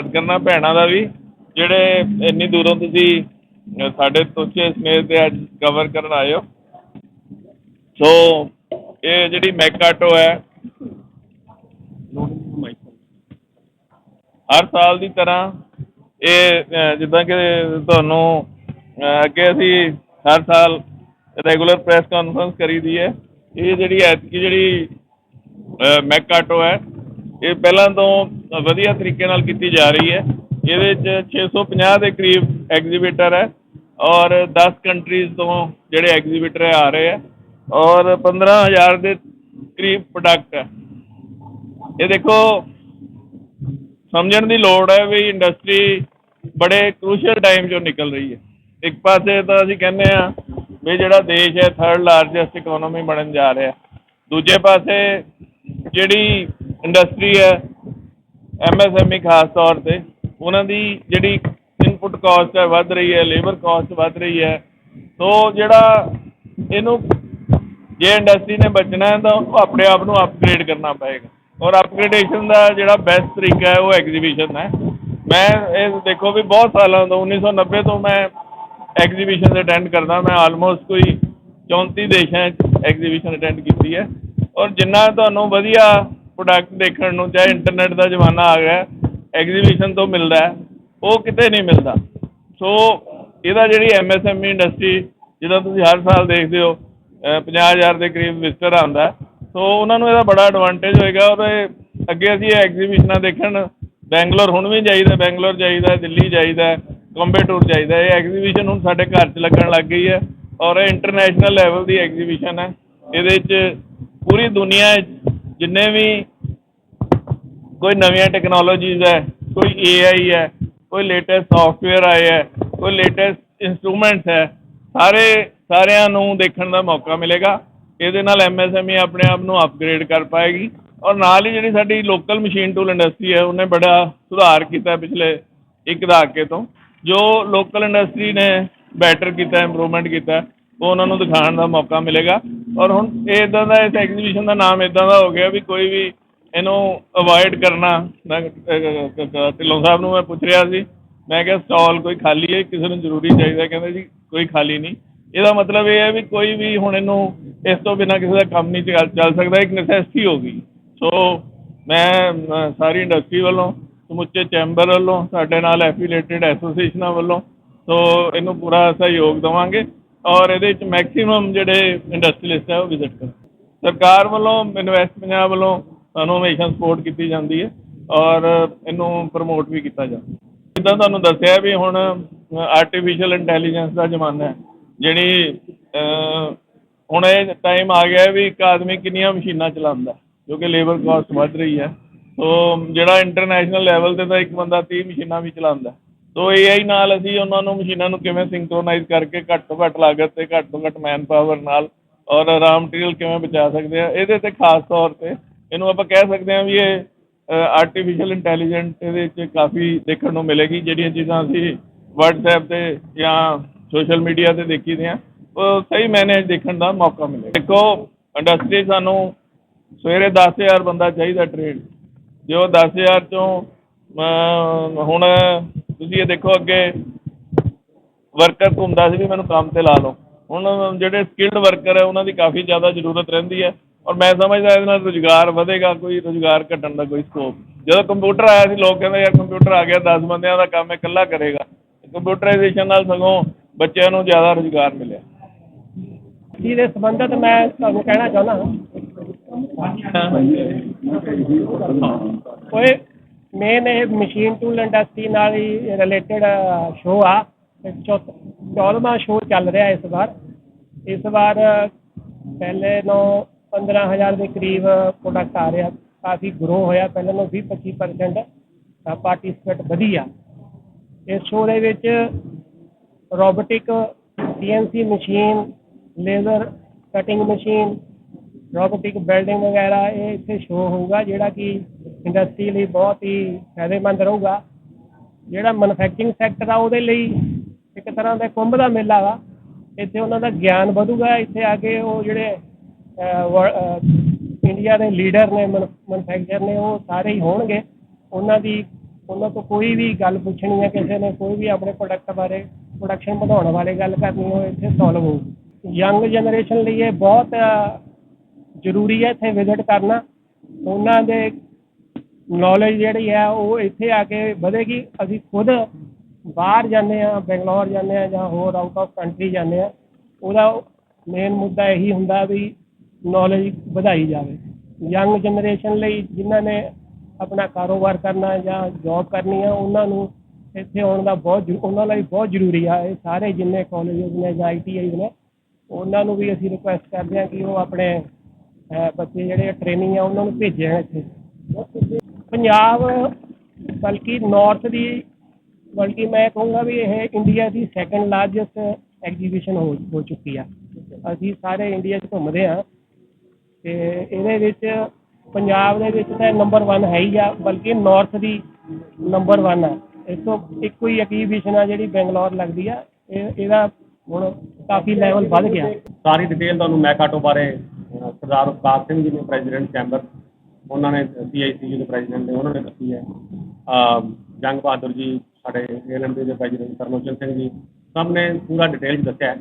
ਧੰਨਵਾਦ ਕਰਨਾ ਭੈਣਾਂ ਦਾ ਵੀ ਜਿਹੜੇ ਇੰਨੀ ਦੂਰੋਂ ਤੁਸੀਂ ਸਾਡੇ ਤੋਚੇ ਸਮੇਤ ਤੇ ਅੱਜ ਕਵਰ ਕਰਨ ਆਏ ਹੋ। ਸੋ ਇਹ ਜਿਹੜੀ ਮੈਕਾਟੋ ਹੈ ਹਰ ਸਾਲ ਦੀ ਤਰ੍ਹਾਂ ਇਹ ਜਿੱਦਾਂ ਕਿ ਤੁਹਾਨੂੰ ਅੱਗੇ ਅਸੀਂ ਹਰ ਸਾਲ ਰੈਗੂਲਰ ਪ੍ਰੈਸ ਕਾਨਫਰੰਸ ਕਰੀ ਦੀ ਹੈ। ਇਹ ਜਿਹੜੀ ਐਤਕੀ ਜਿਹੜੀ ਅਹ, ਮੈਕਾਟੋ ਹੈ ਇਹ ਪਹਿਲਾਂ ਤੋਂ ਵਧੀਆ ਤਰੀਕੇ ਨਾਲ ਕੀਤੀ ਜਾ ਰਹੀ ਹੈ। ਇਹਦੇ 'ਚ 650 ਦੇ ਕਰੀਬ ਐਗਜ਼ੀਬਿਟਰ ਹੈ ਔਰ 10 ਕੰਟਰੀਜ਼ ਤੋਂ ਜਿਹੜੇ ਐਗਜ਼ੀਬਿਟਰ ਆ ਰਹੇ ਹੈ ਔਰ 15000 ਦੇ ਕਰੀਬ ਪ੍ਰੋਡਕਟ ਹੈ। ਇਹ ਦੇਖੋ, ਸਮਝਣ ਦੀ ਲੋੜ ਹੈ ਵੀ ਇੰਡਸਟਰੀ ਬੜੇ ਕ੍ਰੂਸ਼ੀਅਲ ਟਾਈਮ 'ਚੋਂ ਨਿਕਲ ਰਹੀ ਹੈ। ਇੱਕ ਪਾਸੇ ਤਾਂ ਅਸੀਂ ਕਹਿੰਦੇ ਆ ਵੀ ਜਿਹੜਾ ਦੇਸ਼ ਹੈ ਥਰਡ ਲਾਰਜੈਸਟ ਇਕਨੋਮੀ ਬਣਨ ਜਾ ਰਿਹਾ ਦੂਜੇ ਪਾਸੇ ਜਿਹੜੀ ਇੰਡਸਟਰੀ ਹੈ ਐਮਐਸਐਮਈ ਖਾਸ ਤੌਰ ਤੇ, ਉਹਨਾਂ ਦੀ ਜਿਹੜੀ ਇਨਪੁਟ ਕਾਸਟ ਹੈ ਵੱਧ ਰਹੀ ਹੈ ਲੇਬਰ ਕਾਸਟ ਵੱਧ ਰਹੀ ਹੈ ਸੋ ਜਿਹੜਾ ਇਹਨੂੰ ਜੇ ਇੰਡਸਟਰੀ ਨੇ ਬਚਣਾ ਹੈ, ਤਾਂ ਉਹਨੂੰ ਆਪਣੇ ਆਪ ਨੂੰ ਅਪਗ੍ਰੇਡ ਕਰਨਾ ਪਏਗਾ। ਔਰ ਅਪਗ੍ਰੇਡੇਸ਼ਨ ਦਾ ਜਿਹੜਾ ਬੈਸਟ ਤਰੀਕਾ ਹੈ, ਉਹ ਐਗਜ਼ੀਬਿਸ਼ਨ ਹੈ। ਮੈਂ ਇਹ ਦੇਖੋ ਵੀ ਬਹੁਤ ਸਾਲਾਂ ਤੋਂ 1990 ਤੋਂ ਮੈਂ ਐਗਜ਼ੀਬਿਸ਼ਨ ਅਟੈਂਡ ਕਰਦਾ, ਮੈਂ ਆਲਮੋਸਟ ਕੋਈ 34 ਦੇਸ਼ਾਂ 'ਚ ਐਗਜ਼ੀਬਿਸ਼ਨ ਅਟੈਂਡ ਕੀਤੀ ਹੈ। ਔਰ ਜਿੰਨਾ ਤੁਹਾਨੂੰ ਵਧੀਆ ਪ੍ਰੋਡਕਟ ਦੇਖਣ ਨੂੰ ਚਾਹੇ ਇੰਟਰਨੈਟ ਦਾ ਜ਼ਮਾਨਾ ਆ ਗਿਆ ਐਗਜ਼ੀਬਿਸ਼ਨ ਤੋਂ ਮਿਲਦਾ ਉਹ ਕਿਤੇ ਨਹੀਂ ਮਿਲਦਾ। ਸੋ ਇਹਦਾ ਜਿਹੜੀ ਐਮਐਸਐਮਈ ਇੰਡਸਟਰੀ ਜਿਹਦਾ ਤੁਸੀਂ ਹਰ ਸਾਲ ਦੇਖਦੇ ਹੋ ਪੰਜਾਹ ਹਜ਼ਾਰ ਦੇ ਕਰੀਬ ਵਿਜ਼ਟਰ ਆਉਂਦਾ ਸੋ ਉਹਨਾਂ ਨੂੰ ਇਹਦਾ ਬੜਾ ਐਡਵਾਂਟੇਜ ਹੋਏਗਾ ਔਰ ਇਹ ਅੱਗੇ ਅਸੀਂ ਇਹ ਐਗਜ਼ੀਬਿਸ਼ਨਾਂ ਦੇਖਣ, ਬੈਂਗਲੌਰ ਹੁਣ ਵੀ ਜਾਈਦਾ, ਬੈਂਗਲੌਰ ਜਾਈਦਾ, ਦਿੱਲੀ ਜਾਈਦਾ ਕੰਬੇਟੂਰ ਜਾਈਦਾ, ਇਹ ਐਗਜ਼ੀਬਿਸ਼ਨ ਹੁਣ ਸਾਡੇ ਘਰ 'ਚ ਲੱਗਣ ਲੱਗ ਗਈ ਹੈ ਔਰ ਇਹ ਇੰਟਰਨੈਸ਼ਨਲ ਲੈਵਲ ਦੀ ਐਗਜ਼ੀਬਿਸ਼ਨ ਹੈ। ਇਹਦੇ 'ਚ ਪੂਰੀ ਦੁਨੀਆ ਜਿੰਨੇ ਵੀ ਕੋਈ ਨਵੀਆਂ ਟੈਕਨੋਲੋਜੀਜ਼ ਹੈ, ਕੋਈ ਏਆਈ ਹੈ, ਕੋਈ ਲੇਟੈਸਟ ਸੌਫਟਵੇਅਰ ਆਏ ਹੈ, ਕੋਈ ਲੇਟੈਸਟ ਇੰਸਟਰੂਮੈਂਟਸ ਹੈ, ਸਾਰੇ, ਸਾਰਿਆਂ ਨੂੰ ਦੇਖਣ ਦਾ ਮੌਕਾ ਮਿਲੇਗਾ। ਇਹਦੇ ਨਾਲ ਐਮਐਸਐਮਈ ਆਪਣੇ ਆਪ ਨੂੰ ਅਪਗ੍ਰੇਡ ਕਰ ਪਾਏਗੀ। ਔਰ ਨਾਲ ਹੀ ਜਿਹੜੀ ਸਾਡੀ ਲੋਕਲ ਮਸ਼ੀਨ ਟੂਲ ਇੰਡਸਟਰੀ ਹੈ, ਉਹਨੇ ਬੜਾ ਸੁਧਾਰ ਕੀਤਾ ਪਿਛਲੇ ਇੱਕ ਦਹਾਕੇ ਤੋਂ। ਜੋ ਲੋਕਲ ਇੰਡਸਟਰੀ ਨੇ ਬੈਟਰ ਕੀਤਾ ਇੰਪਰੂਵਮੈਂਟ ਕੀਤਾ ਉਹ ਉਹਨਾਂ ਨੂੰ ਦਿਖਾਉਣ ਦਾ ਮੌਕਾ ਮਿਲੇਗਾ। ਔਰ ਹੁਣ ਇਹ ਇੱਦਾਂ ਦਾ ਇਸ ਐਗਜ਼ੀਬਿਸ਼ਨ ਦਾ ਨਾਮ ਇੱਦਾਂ ਦਾ ਹੋ ਗਿਆ ਵੀ ਕੋਈ ਵੀ ਇਹਨੂੰ ਅਵੋਇਡ ਕਰਨਾ। ਮੈਂ, ਢਿੱਲੋਂ ਸਾਹਿਬ ਨੂੰ ਮੈਂ ਪੁੱਛ ਰਿਹਾ ਸੀ। ਮੈਂ ਕਿਹਾ ਸਟਾਲ ਕੋਈ ਖਾਲੀ ਹੈ? ਕਿਸੇ ਨੂੰ ਜ਼ਰੂਰੀ ਚਾਹੀਦਾ ਕਹਿੰਦੇ ਜੀ ਕੋਈ ਖਾਲੀ ਨਹੀਂ। ਇਹਦਾ ਮਤਲਬ ਇਹ ਹੈ ਵੀ ਕੋਈ ਵੀ ਹੁਣ ਇਹਨੂੰ ਇਸ ਤੋਂ ਬਿਨਾਂ ਕਿਸੇ ਦਾ ਕੰਮ ਨਹੀਂ ਚੱਲ ਚੱਲ ਸਕਦਾ। ਇੱਕ ਨੈਸੈਸਿਟੀ ਹੋ ਗਈ। ਸੋ ਮੈਂ ਸਾਰੀ ਇੰਡਸਟਰੀ ਵੱਲੋਂ ਸਮੁੱਚੇ ਚੈਂਬਰ ਵੱਲੋਂ ਸਾਡੇ ਨਾਲ ਐਫੀਲੇਟਡ ਐਸੋਸੀਏਸ਼ਨਾਂ ਵੱਲੋਂ ਸੋ ਇਹਨੂੰ ਪੂਰਾ ਸਹਿਯੋਗ ਦੇਵਾਂਗੇ। ਔਰ ਇਹਦੇ ਵਿੱਚ ਮੈਕਸਿਮਮ ਜਿਹੜੇ ਇੰਡਸਟਰੀਲਿਸਟ ਹੈ ਉਹ ਵਿਜ਼ਿਟ ਕਰਨ ਸਰਕਾਰ ਵੱਲੋਂ ਇਨਵੈਸਟ ਪੰਜਾਬ ਵੱਲੋਂ ਸਾਨੂੰ ਹਮੇਸ਼ਾ ਸਪੋਰਟ ਕੀਤੀ ਜਾਂਦੀ ਹੈ ਔਰ ਇਹਨੂੰ ਪ੍ਰਮੋਟ ਵੀ ਕੀਤਾ ਜਾਂਦਾ। ਜਿੱਦਾਂ ਤੁਹਾਨੂੰ ਦੱਸਿਆ ਵੀ ਹੁਣ ਆਰਟੀਫੀਸ਼ੀਅਲ ਇੰਟੈਲੀਜੈਂਸ ਦਾ ਜ਼ਮਾਨਾ ਹੈ, ਜਿਹੜੀ ਹੁਣ ਇਹ ਟਾਈਮ ਆ ਗਿਆ ਵੀ ਇੱਕ ਆਦਮੀ ਕਿੰਨੀਆਂ ਮਸ਼ੀਨਾਂ ਚਲਾਉਂਦਾ ਕਿਉਂਕਿ ਲੇਬਰ ਕਾਸਟ ਵੱਧ ਰਹੀ ਹੈ। ਸੋ ਜਿਹੜਾ ਇੰਟਰਨੈਸ਼ਨਲ ਲੈਵਲ ਤੇ ਤਾਂ ਇੱਕ ਬੰਦਾ 30 ਮਸ਼ੀਨਾਂ ਵੀ ਚਲਾਉਂਦਾ ਸੋ AI ਨਾਲ ਅਸੀਂ ਉਹਨਾਂ ਨੂੰ, ਮਸ਼ੀਨਾਂ ਨੂੰ ਕਿਵੇਂ ਸਿੰਕਰੋਨਾਈਜ਼ ਕਰਕੇ ਘੱਟ ਤੋਂ ਘੱਟ ਲਾਗਤ ਤੇ ਘੱਟ ਤੋਂ ਘੱਟ ਮੈਨ ਪਾਵਰ ਨਾਲ ਔਰ ਰਾ ਮਟੀਰੀਅਲ ਕਿਵੇਂ ਬਚਾ ਸਕਦੇ ਆ। ਇਹਦੇ ਤੇ ਖਾਸ ਤੌਰ ਤੇ ਇਹਨੂੰ ਆਪਾਂ ਕਹਿ ਸਕਦੇ ਹਾਂ ਵੀ ਇਹ ਆਰਟੀਫੀਸ਼ੀਅਲ ਇੰਟੈਲੀਜੈਂਟ ਇਹਦੇ ਵਿੱਚ ਕਾਫੀ ਦੇਖਣ ਨੂੰ ਮਿਲੇਗੀ। ਜਿਹੜੀਆਂ ਚੀਜ਼ਾਂ ਅਸੀਂ WhatsApp ਤੇ ਜਾਂ ਸੋਸ਼ਲ ਮੀਡੀਆ ਤੇ ਦੇਖੀ ਦੀਆਂ ਉਹ ਸਹੀ ਮੈਨੇ ਦੇਖਣ ਦਾ ਮੌਕਾ ਮਿਲੇ ਦੇਖੋ ਇੰਡਸਟਰੀ ਸਾਨੂੰ ਸਵੇਰੇ 10000 ਬੰਦਾ ਚਾਹੀਦਾ ਟ੍ਰੇਡ ਜੋ 10000 ਚੋਂ ਹੁਣ ਤੁਸੀਂ ਇਹ ਦੇਖੋ ਅੱਗੇ ਵਰਕਰ ਘੁੰਮਦਾ ਸੀ ਵੀ ਮੈਨੂੰ ਕੰਮ ਤੇ ਲਾ ਲਓ। ਹੁਣ ਜਿਹੜੇ ਸਕਿਲਡ ਵਰਕਰ ਹੈ ਉਹਨਾਂ ਦੀ ਕਾਫੀ ਜ਼ਿਆਦਾ ਜ਼ਰੂਰਤ ਰਹਿੰਦੀ ਹੈ ਔਰ ਮੈਂ ਸਮਝਦਾ ਇਹਦੇ ਨਾਲ ਰੁਜ਼ਗਾਰ ਵਧੇਗਾ ਕੋਈ ਰੁਜ਼ਗਾਰ ਘਟਣ ਦਾ ਕੋਈ ਸਕੋਪ ਜਦੋਂ ਕੰਪਿਊਟਰ ਆਇਆ ਸੀ ਲੋਕ ਕਹਿੰਦੇ ਯਾਰ ਕੰਪਿਊਟਰ ਆ ਗਿਆ 10 ਬੰਦਿਆਂ ਦਾ ਕੰਮ ਇਕੱਲਾ ਕਰੇਗਾ। ਕੰਪਿਊਟਰਾਈਜੇਸ਼ਨ ਨਾਲ ਸਗੋਂ ਬੱਚਿਆਂ ਨੂੰ ਜ਼ਿਆਦਾ ਰੁਜ਼ਗਾਰ ਮਿਲਿਆ। ਜਿਹਦੇ ਸੰਬੰਧਤ ਮੈਂ ਤੁਹਾਨੂੰ ਕਹਿਣਾ ਚਾਹੁੰਦਾ ਕੋਈ ਮੇਨ ਇਹ ਮਸ਼ੀਨ ਟੂਲ ਇੰਡਸਟਰੀ ਨਾਲ ਹੀ ਰਿਲੇਟਡ ਸ਼ੋਅ ਆ। ਤੇ ਚੌ- ਚੌਦਵਾਂ ਸ਼ੋਅ ਚੱਲ ਰਿਹਾ ਇਸ ਵਾਰ। ਇਸ ਵਾਰ, ਪਹਿਲੇ ਨੂੰ 15000 ਦੇ ਕਰੀਬ ਪ੍ਰੋਡਕਟ ਆ ਰਿਹਾ। ਕਾਫੀ ਗਰੋ ਹੋਇਆ। ਪਹਿਲਾਂ ਨੂੰ 20 25% ਪਾਰਟਿਸਪੇਟ ਵਧੀ ਆ ਇਸ ਸ਼ੋਅ ਦੇ ਵਿੱਚ robotic CNC machine laser cutting machine robotic building ਵਗੈਰਾ ਇਹ ਇੱਥੇ ਸ਼ੋਅ ਹੋਊਗਾ, ਜਿਹੜਾ ਕਿ ਇੰਡਸਟਰੀ ਲਈ ਬਹੁਤ ਹੀ ਫਾਇਦੇਮੰਦ ਰਹੂਗਾ। ਜਿਹੜਾ ਮੈਨੂਫੈਕਚਰਿੰਗ ਸੈਕਟਰ ਆ, ਉਹਦੇ ਲਈ ਇੱਕ ਤਰ੍ਹਾਂ ਦਾ ਕੁੰਭ ਦਾ ਮੇਲਾ ਵਾ। ਇੱਥੇ ਉਹਨਾਂ ਦਾ ਗਿਆਨ ਵਧੂਗਾ। ਇੱਥੇ ਆ ਕੇ ਉਹ ਜਿਹੜੇ ਇੰਡੀਆ ਦੇ ਲੀਡਰ ਨੇ ਮੈਨੂਫੈਕਚਰ ਨੇ, ਉਹ ਸਾਰੇ ਹੀ ਹੋਣਗੇ। ਉਹਨਾਂ ਦੀ, ਉਹਨਾਂ ਤੋਂ ਕੋਈ ਵੀ ਗੱਲ ਪੁੱਛਣੀ ਹੈ ਕਿਸੇ ਨੇ, ਕੋਈ ਵੀ ਆਪਣੇ ਪ੍ਰੋਡਕਟ ਬਾਰੇ ਪ੍ਰੋਡਕਸ਼ਨ ਵਧਾਉਣ ਬਾਰੇ ਗੱਲ ਕਰਨੀ ਹੋਵੇ, ਇੱਥੇ ਸੋਲਵ ਹੋਊਗੀ। ਯੰਗ ਜਨਰੇਸ਼ਨ ਲਈ ਇਹ ਬਹੁਤ ਜ਼ਰੂਰੀ ਹੈ ਇੱਥੇ ਵਿਜ਼ਿਟ ਕਰਨਾ। ਉਹਨਾਂ ਦੇ ਨੌਲੇਜ ਜਿਹੜੀ ਹੈ ਉਹ ਇੱਥੇ ਆ ਕੇ ਵਧੇਗੀ। ਅਸੀਂ ਖੁਦ ਬਾਹਰ ਜਾਂਦੇ ਹਾਂ, ਬੰਗਲੌਰ ਜਾਂਦੇ ਹਾਂ ਜਾਂ ਹੋਰ ਆਊਟ ਆਫ ਕੰਟਰੀ ਜਾਂਦੇ ਹਾਂ, ਉਹਦਾ ਮੇਨ ਮੁੱਦਾ ਇਹੀ ਹੁੰਦਾ ਵੀ ਨੌਲੇਜ ਵਧਾਈ ਜਾਵੇ। ਯੰਗ ਜਨਰੇਸ਼ਨ ਲਈ ਜਿਨ੍ਹਾਂ ਨੇ ਆਪਣਾ ਕਾਰੋਬਾਰ ਕਰਨਾ ਜਾਂ ਜੌਬ ਕਰਨੀ ਆ, ਉਹਨਾਂ ਨੂੰ ਇੱਥੇ ਆਉਣ ਦਾ ਬਹੁਤ ਉਹਨਾਂ ਲਈ ਬਹੁਤ ਜ਼ਰੂਰੀ ਆ। ਇਹ ਸਾਰੇ ਜਿੰਨੇ ਕਾਲਜਸ ਨੇ ਜਾਂ ਆਈਟੀਆਈ ਨੇ, ਉਹਨਾਂ ਨੂੰ ਵੀ ਅਸੀਂ ਰਿਕੁਐਸਟ ਕਰਦੇ ਹਾਂ ਕਿ ਉਹ ਆਪਣੇ ਬੱਚੇ ਜਿਹੜੇ ਟ੍ਰੇਨਿੰਗ ਆ, ਉਹਨਾਂ ਨੂੰ ਭੇਜਣ ਇੱਥੇ। ਪੰਜਾਬ, ਬਲਕਿ ਨੌਰਥ ਦੀ, ਬਲਕਿ ਮੈਂ ਕਹੂੰਗਾ ਵੀ ਇਹ ਇੰਡੀਆ ਦੀ ਸੈਕੰਡ ਲਾਰਜੈਸਟ ਐਗਜੀਬਿਸ਼ਨ ਹੋ ਹੋ ਚੁੱਕੀ ਆ। ਅਸੀਂ ਸਾਰੇ ਇੰਡੀਆ 'ਚ ਘੁੰਮਦੇ ਆ ਤੇ ਇਹਦੇ ਵਿੱਚ ਪੰਜਾਬ ਦੇ ਵਿੱਚ ਤਾਂ ਨੰਬਰ 1 ਹੈ ਹੀ ਆ, ਬਲਕਿ ਨਾਰਥ ਦੀ ਨੰਬਰ 1 ਆ। ਇਸ ਤੋਂ ਇੱਕੋ ਹੀ ਐਗਜੀਬਿਸ਼ਨ ਆ ਜਿਹੜੀ ਬੰਗਲੌਰ ਲੱਗਦੀ ਆ, ਇਹ, ਇਹਦਾ ਹੁਣ ਕਾਫੀ ਲੈਵਲ ਵੱਧ ਗਿਆ। ਸਾਰੀ ਡਿਟੇਲ ਤੁਹਾਨੂੰ ਮੈਕਾਟੋ ਬਾਰੇ ਸਰਦਾਰ ਉਸਤਾਦ ਸਿੰਘ ਜੀ ਨੇ ਪ੍ਰੈਜ਼ੀਡੈਂਟ ਚੈਂਬਰ ਉਹਨਾਂ ਨੇ ਸੀਆਈਸੀ ਦੇ ਪ੍ਰੈਜ਼ੀਡੈਂਟ ਨੇ ਉਹਨਾਂ ਨੇ ਦੱਸੀ ਹੈ। ਜੰਗ ਬਹਾਦਰ ਜੀ, ਸਾਡੇ ਏਐਲਐਮਡੀ ਦੇ ਪ੍ਰੈਜ਼ੀਡੈਂਟ ਸਰਨੋਜਨ ਸਿੰਘ ਜੀ, ਸਭ ਨੇ ਪੂਰਾ ਡਿਟੇਲ 'ਚ ਦੱਸਿਆ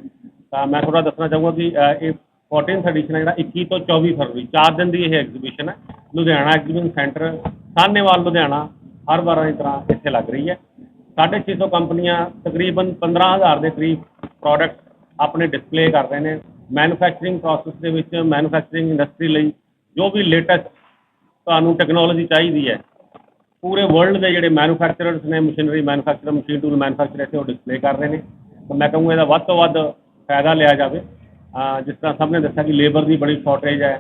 ਤਾਂ ਮੈਂ ਥੋੜਾ ਦੱਸਣਾ ਚਾਹੂੰਗਾ ਕਿ ਇਹ 14th ਐਡੀਸ਼ਨ ਹੈ ਜਿਹੜਾ 21 ਤੋਂ 24 ਫਰਵਰੀ 4 ਦਿਨ ਦੀ ਇਹ ਐਗਜ਼ੀਬਿਸ਼ਨ ਹੈ। ਲੁਧਿਆਣਾ ਐਗਜ਼ੀਬਿਸ਼ਨ ਸੈਂਟਰ ਸਾਹਨੇਵਾਲ, ਲੁਧਿਆਣਾ, ਹਰ ਵਾਰਾਂ ਦੀ ਤਰ੍ਹਾਂ ਇੱਥੇ ਲੱਗ ਰਹੀ ਹੈ। 650 ਕੰਪਨੀਆਂ, ਤਕਰੀਬਨ 15000 ਦੇ ਕਰੀਬ ਪ੍ਰੋਡਕਟ ਆਪਣੇ ਡਿਸਪਲੇ ਕਰ ਰਹੇ ਨੇ। ਮੈਨੂਫੈਕਚਰਿੰਗ ਪ੍ਰੋਸੈਸ ਦੇ ਵਿੱਚ ਮੈਨੂਫੈਕਚਰਿੰਗ ਇੰਡਸਟਰੀ ਲਈ ਜੋ ਵੀ ਲੇਟੈਸਟ ਤੁਹਾਨੂੰ ਟੈਕਨੋਲੋਜੀ ਚਾਹੀਦੀ ਹੈ। ਪੂਰੇ ਵਰਲਡ ਦੇ ਜਿਹੜੇ ਮੈਨੂਫੈਕਚਰਰਸ ਨੇ machinery manufacture machine tool manufacture ਇੱਥੇ ਉਹ ਡਿਸਪਲੇ ਕਰ ਰਹੇ ਨੇ। ਤਾਂ ਮੈਂ ਕਹੂੰਗਾ ਇਹਦਾ ਵੱਧ ਤੋਂ ਵੱਧ ਫਾਇਦਾ ਲਿਆ ਜਾਵੇ। ਜਿਸ ਤਰ੍ਹਾਂ ਸਭ ਨੇ ਦੱਸਿਆ ਕਿ ਲੇਬਰ ਦੀ ਬੜੀ ਸ਼ਾਰਟੇਜ ਹੈ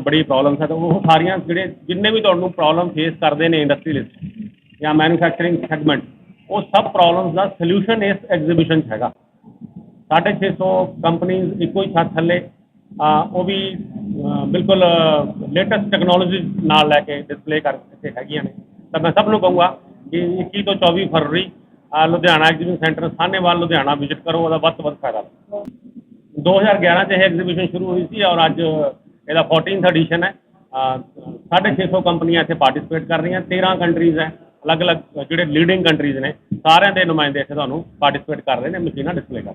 ਬੜੀ ਪ੍ਰੋਬਲਮਸ ਹੈ, ਤਾਂ ਉਹ ਸਾਰੀਆਂ ਜਿਹੜੇ ਜਿੰਨੇ ਵੀ ਤੁਹਾਨੂੰ ਪ੍ਰੋਬਲਮ ਫੇਸ ਕਰਦੇ ਨੇ ਇੰਡਸਟਰੀਅਲਿਸਟ ਜਾਂ ਮੈਨੂਫੈਕਚਰਿੰਗ ਸੈਗਮੈਂਟ ਉਹ ਸਭ ਪ੍ਰੋਬਲਮਸ ਦਾ ਸੋਲੂਸ਼ਨ ਇਸ ਐਗਜ਼ੀਬਿਸ਼ਨ 'ਚ ਹੈਗਾ। 650 ਕੰਪਨੀਆਂ ਇੱਕੋ ਹੀ ਛੱਤ ਥੱਲੇ ਉਹ ਵੀ ਬਿਲਕੁਲ ਲੇਟੈਸਟ ਟੈਕਨੋਲੋਜੀ ਨਾਲ ਲੈ ਕੇ ਡਿਸਪਲੇ ਕਰ ਇੱਥੇ ਹੈਗੀਆਂ ਨੇ। ਤਾਂ ਮੈਂ ਸਭ ਨੂੰ ਕਹੂੰਗਾ ਕਿ 21 ਤੋਂ 24 ਫਰਵਰੀ Ludhiana exhibition centre Sahnewal, Ludhiana visit ਕਰੋ, ਉਹਦਾ ਵੱਧ ਤੋਂ ਵੱਧ ਫਾਇਦਾ ਲਓ। 2011 'ਚ ਇਹ ਐਗਜ਼ੀਬਿਸ਼ਨ ਸ਼ੁਰੂ ਹੋਈ ਸੀ ਔਰ ਅੱਜ ਇਹਦਾ 14th ਐਡੀਸ਼ਨ ਹੈ। ਅਹ 650 ਕੰਪਨੀਆਂ ਇੱਥੇ ਪਾਰਟਿਸਿਪੇਟ ਕਰ ਰਹੀਆਂ 13 ਕੰਟਰੀਜ਼ ਹੈ, ਅਲੱਗ-ਅਲੱਗ ਜਿਹੜੇ ਲੀਡਿੰਗ ਕੰਟਰੀਜ਼ ਨੇ, ਸਾਰਿਆਂ ਦੇ ਨੁਮਾਇੰਦੇ ਇੱਥੇ ਤੁਹਾਨੂੰ ਪਾਰਟਿਸਿਪੇਟ ਕਰ ਰਹੇ ਨੇ, ਮਸ਼ੀਨਾਂ ਡਿਸਪਲੇ ਕਰ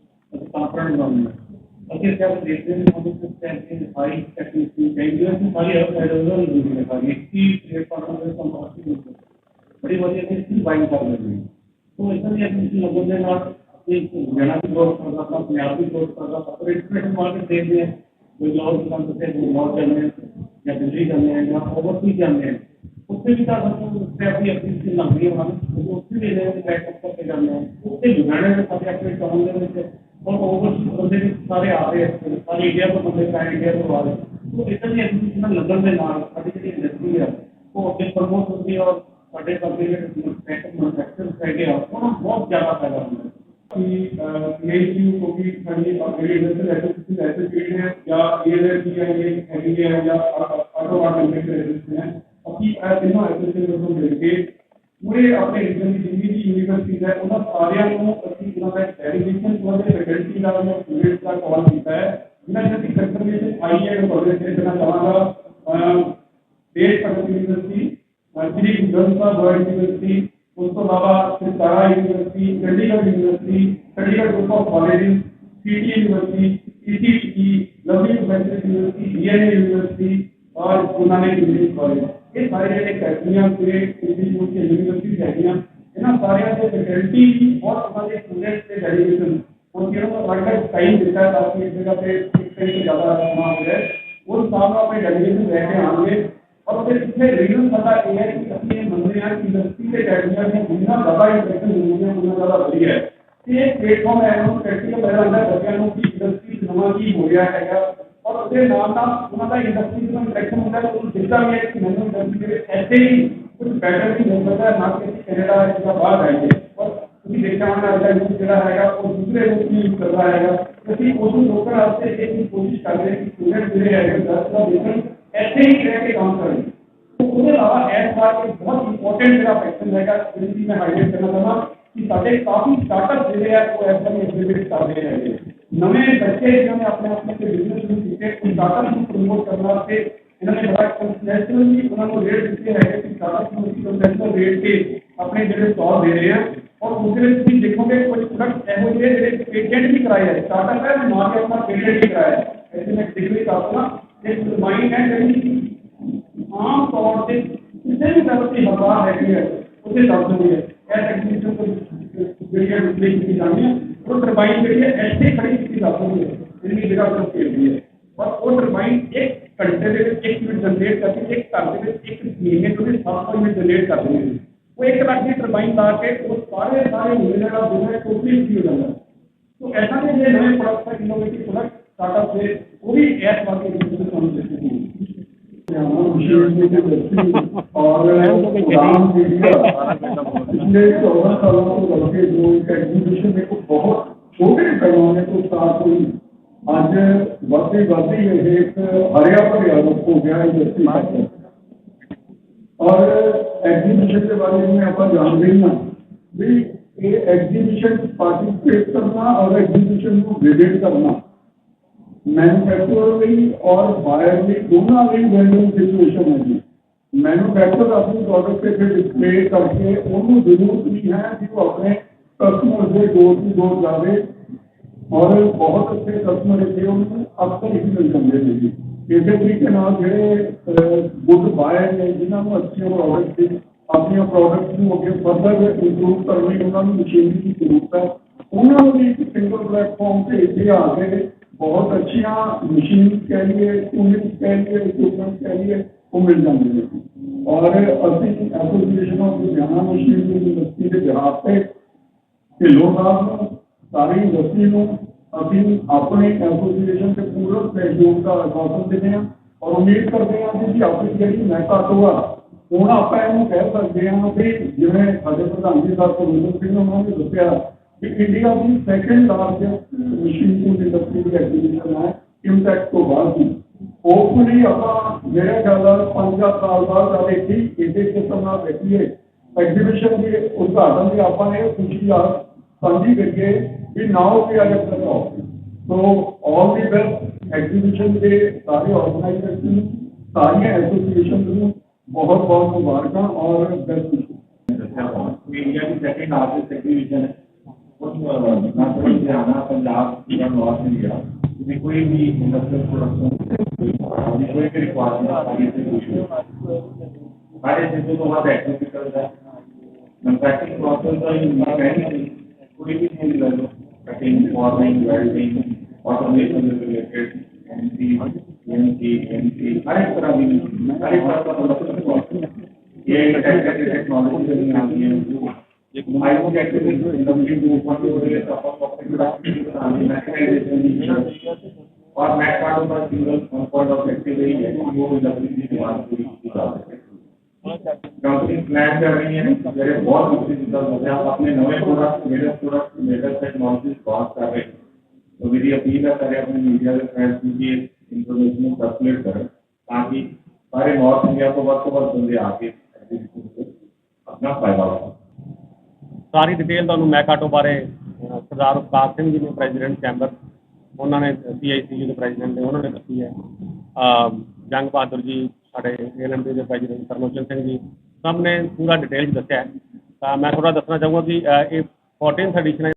concerned government. Okay, sir, this is one of the high technically dangerous and high outside of the government. It's the platform is compulsory. बड़ी वजह से इसकी बाइंग कर रहे हैं तो ऐसा ये लोगों ने ना अपनी जना भी ग्रोथ कर रहा था अपने आप भी ग्रोथ कर रहा था पर इंटरनेशनल मार्केट देख रहे हैं जो लाहौर के नाम से वो लाहौर जाने या दिल्ली जाने या ओवरसीज जाने उससे भी ज़्यादा उससे अपनी अपनी स्किल लंबी रही है हमें उससे भी लेने बैकअप करके जाने हैं उससे जुगाड़े में अपने अपने काम लेने से और ओवर बंदे सारे आ रहे हैं और इंडिया को बंदे का इंडिया को आ रहे हैं तो इतना ही इतना लगन से ना सारी जी इंडस्ट्री है वो अपने प्रमोट होती है और बड़े कंपनी के मैनुफैक्चर साइड है आपको बहुत ज़्यादा फ़ायदा होता है कि यही चीज़ होगी खाली मेरी इंडस्ट्रियल एसोसिएशन ऐसे फ़ील्ड है या ये एनर्जी है ये एनर्जी है या ऑटो वाट मैन्युफैक्चर एसोसिएशन है अपनी तीनों एसोसिएशन को मिलकर पूरे अपने रीजन की जितनी भी यूनिवर्सिटीज है उन सारे को प्रति उन्होंने डेरिवेशन को जो वैकेंसी का जो स्टूडेंट का सवाल पूछा है? बिना किसी कंफर्मेशन आई है और जैसे देना चाहूँगा। डेट पर यूनिवर्सिटी मंत्री गंगा बॉय यूनिवर्सिटी उस तो अलावा सितारा university Chandigarh university Chandigarh group of college city university city की lovely lovely university DNA university और पुनाने इंग्लिश कॉलेज ਜਿਹੜੇ ਅਕੈਡਮੀਆਂ ਤੇ ਇੰਸਟੀਚਿਊਟ ਤੇ ਯੂਨੀਵਰਸਿਟੀ ਹੈਗੀਆਂ ਇਹਨਾਂ ਸਾਰਿਆਂ ਦੇ ਫੈਕਲਟੀ ਔਰ ਉਹਨਾਂ ਦੇ ਸਟੂਡੈਂਟਸ ਦੇ ਡੈਡੀਕੇਸ਼ਨ ਉਹ ਜਿਹੜਾ ਵਰਲਡ ਟਾਈਮ ਦਿੱਤਾ ਹੈ ਤਾਂ ਕਿ ਇਸ ਜਗ੍ਹਾ ਤੇ ਇੱਕ ਤੋਂ ਜ਼ਿਆਦਾ ਸਮਾਂ ਹੋ ਜਾਏ ਉਹ ਸਾਹਮਣੇ ਆਪਣੇ ਡੈਡੀਕੇਸ਼ਨ ਲੈ ਕੇ ਆਉਣਗੇ ਔਰ ਉਹਦੇ ਪਿੱਛੇ ਰੀਜ਼ਨ ਪਤਾ ਇਹ ਹੈ ਕਿ ਅਸੀਂ ਇਹ ਮੰਨਦੇ ਹਾਂ ਕਿ ਇੰਡਸਟਰੀ ਦੇ ਅਕੈਡਮੀਆਂ ਦੀਆਂ ਜਿੰਨਾ ਜ਼ਿਆਦਾ ਇੰਟਰੈਕਸ਼ਨ ਹੁੰਦੀਆਂ ਉਹਨਾਂ ਜ਼ਿਆਦਾ ਵਧੀਆ ਹੈ ਤੇ ਇਹ ਪਲੇਟਫਾਰਮ ਹੈ ਉਹਨੂੰ ਪ੍ਰੈਕਟੀਕਲ ਪਤਾ ਲੱਗਦਾ ਬੱਚਿਆਂ ਨੂੰ ਕਿ ਇੰਡਸਟਰੀ 'ਚ ਨਵਾਂ ਕੀ ਹੋ ਰਿਹਾ सबसे नामदार मतलब इंडस्ट्री में सिलेक्शन होता है तो दिशा में एक मैनुअल इंडस्ट्री के ऐसे ही कुछ पैटर्न की ज़रूरत है ना कि कनाडा है जिसका बाहर आएँगे और उसी दिशा में ऐसा यूज़ करा रहेगा और दूसरे रूप में यूज़ कर रहा है क्योंकि कोशिश होकर आपसे एक ही कोशिश कर रहे हैं कि स्टूडेंट जो है डिफरेंट ऐसे ही रह के काम करें। तो उसके अलावा एड बार एक बहुत इंपॉर्टेंट मेरा फैक्शन रहेगा ज़िंदगी में हाईलाइट करना चाहूँगा कि साढ़े काफ़ी स्टार्टअप जो है, वो ऐसा में इम्प्लीमेंट कर रहे हैं। ਨਵੇਂ ਬੱਚੇ ਜਿਨ੍ਹਾਂ ਨੇ ਆਪਣੇ ਆਪਣੇ ਤੇ ਬਿਜ਼ਨਸ ਸ਼ੁਰੂ ਕੀਤੇ ਉਹ ਸਟਾਰਟਅਪ ਨੂੰ ਪ੍ਰਮੋਟ ਕਰਨ ਵਾਸਤੇ ਇਹਨਾਂ ਨੇ ਬੜਾ ਕੰਸੈਸ਼ਨਲੀ ਉਹਨਾਂ ਨੂੰ ਰੇਟ ਦਿੱਤੇ ਹੈਗੇ ਕਿ ਸਟਾਰਟਅਪ ਨੂੰ ਅਸੀਂ ਕੰਸੈਸ਼ਨਲ ਰੇਟ ਤੇ ਆਪਣੇ ਜਿਹੜੇ ਸਟਾਲ ਦੇ ਰਹੇ ਆ ਔਰ ਉਸਦੇ ਵਿੱਚ ਤੁਸੀਂ ਦੇਖੋਗੇ ਕੁਝ ਪ੍ਰੋਡਕਟ ਇਹੋ ਜਿਹੇ ਜਿਹੜੇ ਪੇਟੈਂਟ ਵੀ ਕਰਾਏ ਆ ਸਟਾਰਟਅਪ ਹੈ ਨਾ ਕਿ ਆਪਣਾ ਪੇਟੈਂਟ ਵੀ ਕਰਾਇਆ ਹੈ ਐਸੇ ਮੈਂ ਡਿਗਰੀ ਕਰਦਾ ਇੱਕ ਮਾਈਂਡ ਹੈ ਜਿਹੜੀ ਆਮ ਤੌਰ ਤੇ ਕਿਸੇ ਵੀ ਤਰ੍ਹਾਂ ਦੀ ਹਵਾ ਹੈਗੀ ਹੈ ਉਹਦੇ ਦੱਸ ਦਿੰਦੀ ਹੈ ਇਹ ਟੈਕਨੀਸ਼ਨ ਤੋਂ ਜਿਹੜੀ ਹੈ ਡਿਸਪਲੇ ਕੀਤੀ ਜਾਂਦੀ ਹੈ ਉਹ ਟਰਬਾਈਨ ਜਿਹੜੀ ਹੈ ਇੱਥੇ क्लासों के इनकी जगह उसको खेल रही है और वो टर्बाइन एक घंटे में एक यूनिट जनरेट करती है एक साल में एक महीने में सात सौ यूनिट जनरेट कर रही है वो एक तरह की टर्बाइन ला के वो सारे सारे मिलने का जो है टोटली फ्री हो जाता है तो ऐसा में ये नए प्रोडक्ट का इनोवेटिव प्रोडक्ट स्टार्टअप से वो भी ऐप वाले देते हैं और राम जी का पिछले चौदह सालों को बल्कि जो इनका एग्जीबिशन मेरे को बहुत छोटे पैमाने को स्टार्ट हुई ਅੱਜ ਵੱਧਦੀ ਵੱਧਦੀ ਇਹ ਇੱਕ ਹਰਿਆ ਭਰਿਆ ਰੂਪ ਹੋ ਗਿਆ ਇੰਡਸਟਰੀ ਦਾ ਔਰ ਐਗਜ਼ੀਬਿਸ਼ਨ ਦੇ ਬਾਰੇ में ਆਪਾਂ ਜਾਣਦੇ ਹੀ ਹਾਂ ਵੀ ਇਹ ਐਗਜ਼ੀਬਿਸ਼ਨ ਪਾਰਟਿਸਿਪੇਟ ਕਰਨਾ ਔਰ ਐਗਜ਼ੀਬਿਸ਼ਨ ਨੂੰ ਵਿਜ਼ਿਟ ਕਰਨਾ ਮੈਨੂਫੈਕਚਰਰ ਲਈ ਔਰ ਬਾਇਰ ਲਈ ਦੋਨਾਂ ਲਈ ਵੈਲਿਊ ਸਿਚੁਏਸ਼ਨ ਹੈ ਜੀ ਮੈਨੂਫੈਕਚਰਰ ਆਪਣੀ ਪ੍ਰੋਡਕਟ ਤੇ ਡਿਸਪਲੇ ਕਰਕੇ ਉਹਨੂੰ ਜ਼ਰੂਰਤ ਨਹੀਂ ਹੈ ਕਿ ਉਹ ਆਪਣੇ ਕਸਟਮਰ ਦੇ ਡੋਰ ਟੂ ਡੋਰ ਜਾਵੇ ਔਰ ਬਹੁਤ ਅੱਛੇ ਕਸਟਮਰ ਇੱਥੇ ਉਹਨੂੰ ਅਕਸਰ ਹੀ ਮਿਲ ਜਾਂਦੇ ਨੇ ਜੀ ਇਸੇ ਤਰੀਕੇ ਨਾਲ ਜਿਹੜੇ ਗੁੱਡ ਬਾਇਰ ਨੇ ਜਿਨ੍ਹਾਂ ਨੂੰ ਅੱਛੀਆਂ ਪ੍ਰੋਡਕਟ ਦੀ ਆਪਣੀਆਂ ਪ੍ਰੋਡਕਟਸ ਨੂੰ ਅੱਗੇ ਫਰਦਰ ਇੰਪਰੂਵ ਕਰਨ ਲਈ ਉਹਨਾਂ ਨੂੰ ਮਸ਼ੀਨਰੀ ਦੀ ਜ਼ਰੂਰਤ ਹੈ ਉਹਨਾਂ ਨੂੰ ਵੀ ਇੱਕ ਸਿੰਗਲ ਪਲੇਟਫਾਰਮ ਤੇ ਇੱਥੇ ਆ ਕੇ ਬਹੁਤ ਅੱਛੀਆਂ ਮਸ਼ੀਨ ਕਹਿ ਲਈਏ ਟੂਲਿੰਗ ਕਹਿ ਲਈਏ ਇਕਵਿਪਮੈਂਟ ਕਹਿ ਲਈਏ ਉਹ ਮਿਲ ਜਾਂਦੇ ਨੇ ਔਰ ਅਸੀਂ association of Ludhiana machinery university ਦੇ ਬਿਹਾਰ ਤੇ ਢਿੱਲੋਂ ਸਾਹਿਬ ਨੂੰ ਸਾਰੀ ਇੰਡਸਟਰੀ ਨੂੰ ਅਸੀਂ ਆਪਣੇ ਐਸੋਸੀਏਸ਼ਨ ਦੇ ਪੂਰਨ ਸਹਿਯੋਗ ਦਾ ਆਸ਼ਵਾਸਨ ਦਿੰਦੇ ਹਾਂ ਔਰ ਉਮੀਦ ਕਰਦੇ ਹਾਂ ਕਿ ਜੀ ਆਪਣੀ ਜਿਹੜੀ ਮੈਕਾਟੋ ਆ ਹੁਣ ਆਪਾਂ ਇਹਨੂੰ ਕਹਿ ਸਕਦੇ ਹਾਂ ਵੀ ਜਿਵੇਂ ਸਾਡੇ ਪ੍ਰਧਾਨ ਜੀ ਸਾਹਿਬ ਕੁਲਵਿੰਦਰ ਸਿੰਘ ਉਹਨਾਂ ਨੇ ਦੱਸਿਆ ਕਿ ਇੰਡੀਆ ਦੀ second largest machine tool industry ਦੀ ਐਗਜ਼ੀਬਿਸ਼ਨ ਹੈ ਇੰਪੈਕਟ ਤੋਂ ਬਾਅਦ ਦੀ ਹੋਪਫੁਲੀ ਆਪਾਂ ਮੇਰੇ ਖਿਆਲ ਨਾਲ ਪੰਜ ਚਾਰ ਸਾਲ ਬਾਅਦ ਆ ਦੇਖੀ ਇਹਦੇ ਕਿਸਮ ਨਾਲ ਦੇਖੀਏ ਐਗਜ਼ੀਬਿਸ਼ਨ ਦੇ ਉਦਘਾਟਨ ਦੀ ਆਪਾਂ ਨੇ ਖੁਸ਼ੀ ਆ समझी करके we now we are at the top so all the best exhibition के सारे ऑर्गेनाइजर्स को सारी एसोसिएशन को बहुत बहुत मुबारक और बेस्ट विशेस इंडिया की सेकंड लार्जेस्ट एग्जीबिशन है। पंजाब या नॉर्थ इंडिया कोई भी इंडस्ट्रियल प्रोडक्शन कोई भी रिक्वायरमेंट आगे से सारे चीज़ों को वहाँ पर एग्जीक्यूट करता है। मैनुफैक्चरिंग प्रोसेस का Would you be in the cutting, forming, welding, automation related, MC, MC, MC, हर एक तरह की हर एक तरह का प्रोडक्शन ये टेक्नोलॉजी चली आ रही है मोबाइल को कैसे के ऊपर जो है सपोर्ट ऑप्शन मैकेनाइजेशन और mat part of single comfort of active है वो इंडस्ट्री कंपनी प्लान कर रही है मेरे बहुत मुश्किल विकास हो गया आप अपने नए product latest product latest technology launch कर रहे हैं तो मेरी अपील है करें अपने मीडिया के फ्रेंड्स की भी इंफॉर्मेशन को सर्कुलेट करें ताकि सारे नॉर्थ इंडिया को वर्ष वर्ष बंदे आके exhibition से अपना फायदा उठाएं ਸਾਰੀ ਡਿਟੇਲ ਤੁਹਾਨੂੰ ਮੈਕਾਟੋ ਬਾਰੇ ਅਹ, ਸਰਦਾਰ ਉਪਕਾਰ ਸਿੰਘ ਜੀ ਨੇ ਪ੍ਰੈਜ਼ੀਡੈਂਟ ਚੈਂਬਰ ਉਹਨਾਂ ਨੇ ਸੀਆਈਸੀਯੂ ਦੇ ਪ੍ਰੈਜ਼ੀਡੈਂਟ ਨੇ ਉਹਨਾਂ ਨੇ ਦੱਸੀ ਹੈ ਅਹ, ਜੰਗ ਬਹਾਦਰ ਜੀ ਸਾਡੇ ਏਐਲਐਮਡੀ ਦੇ ਪ੍ਰੈਜ਼ੀਡੈਂਟ ਸਰਮੋਚਨ ਸਿੰਘ ਜੀ ਸਭ ਨੇ ਪੂਰਾ ਡਿਟੇਲ 'ਚ ਦੱਸਿਆ ਤਾਂ ਮੈਂ ਥੋੜਾ ਦੱਸਣਾ ਚਾਹੂੰਗਾ ਕਿ ਇਹ 14th ਐਡੀਸ਼ਨ ਹੈ।